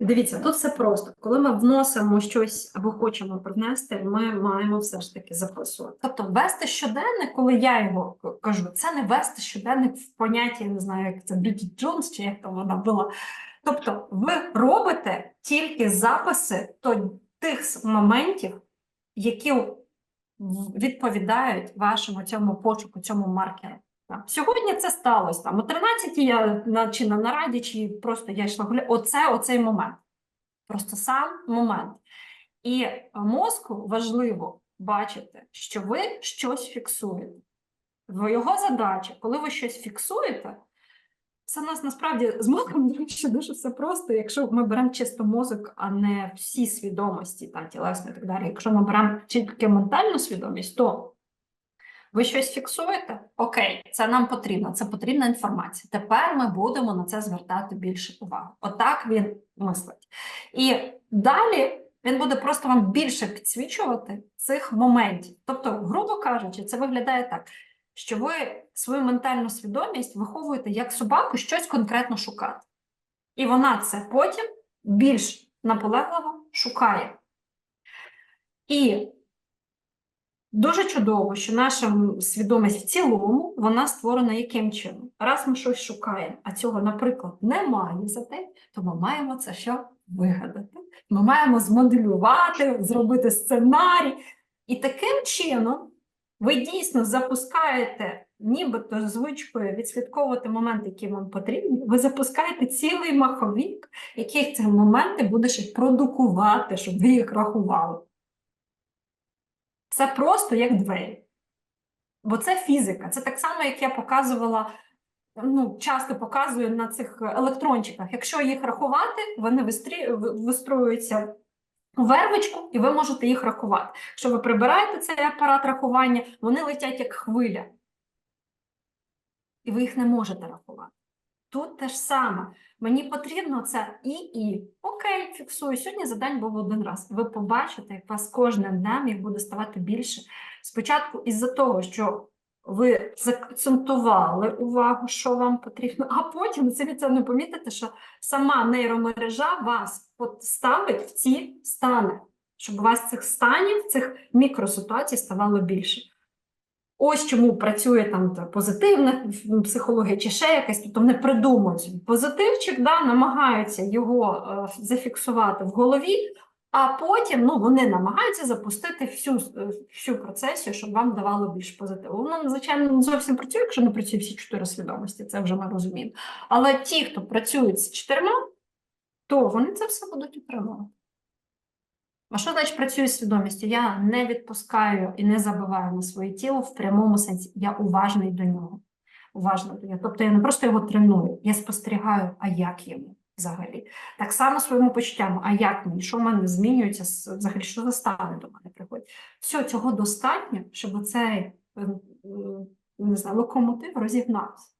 Дивіться, тут все просто. Коли ми вносимо щось або хочемо привнести, ми маємо все ж таки записувати. Тобто, вести щоденник, коли я його кажу, це не вести щоденник в понятті, я не знаю, як це Бріджит Джонс чи як там вона була. Тобто, ви робите тільки записи то, тих моментів, які відповідають вашому цьому пошуку, цьому маркеру. Сьогодні це сталося. Там, о 13 я на, чи на нараді, чи просто я йшла гуляти. Оце оцей момент. Просто сам момент. І мозку важливо бачити, що ви щось фіксуєте. В його задача, коли ви щось фіксуєте, це нас насправді з мозком до дуже все просто. Якщо ми беремо чисто мозок, а не всі свідомості, та тілесні і так далі. Якщо ми беремо тільки ментальну свідомість, то ви щось фіксуєте? Окей, це нам потрібно, це потрібна інформація. Тепер ми будемо на це звертати більше уваги. Отак він мислить. І далі він буде просто вам більше підсвічувати цих моментів. Тобто, грубо кажучи, це виглядає так, що ви свою ментальну свідомість виховуєте як собаку щось конкретно шукати. І вона це потім більш наполегливо шукає. І Дуже чудово, що наша свідомість в цілому вона створена яким чином? Раз ми щось шукаємо, а цього, наприклад, немає за те, то ми маємо це що вигадати. Ми маємо змоделювати, зробити сценарій. І таким чином ви дійсно запускаєте, нібито звичкою відслідковувати моменти, які вам потрібні. Ви запускаєте цілий маховік, який ці моменти будеш продукувати, щоб ви їх рахували. Це просто як двері. Бо це фізика. Це так само, як я показувала, ну, часто показую на цих електрончиках. Якщо їх рахувати, вони вистрі... вистроюються у вервичку, і ви можете їх рахувати. Якщо ви прибираєте цей апарат рахування, вони летять як хвиля. І ви їх не можете рахувати. Тут те ж саме. Мені потрібно це і і. Окей, фіксую. Сьогодні за день був один раз. Ви побачите, як вас кожним днем їх буде ставати більше. Спочатку із-за того, що ви закцентували увагу, що вам потрібно, а потім це від цього не помітите, що сама нейромережа вас ставить в ці стани, щоб у вас цих станів, цих мікроситуацій ставало більше. Ось чому працює там позитивна психологія чи ще якась, тобто вони придумують позитивчик, да, намагаються його е, зафіксувати в голові, а потім ну, вони намагаються запустити всю, е, всю процесію, щоб вам давало більш позитиву. Воно, звичайно, не зовсім працює, якщо не працює всі чотири свідомості, це вже ми розуміємо. Але ті, хто працюють з чотирма, то вони це все будуть отримувати. А що значить працюю з свідомістю? Я не відпускаю і не забиваю на своє тіло в прямому сенсі. Я уважний до нього. Уважна до нього. Тобто я не просто його треную, я спостерігаю, а як йому взагалі. Так само своєму почуттям, а як мені, що в мене змінюється, взагалі, що за стани до мене приходять. Все, цього достатньо, щоб цей не знаю, локомотив розігнався.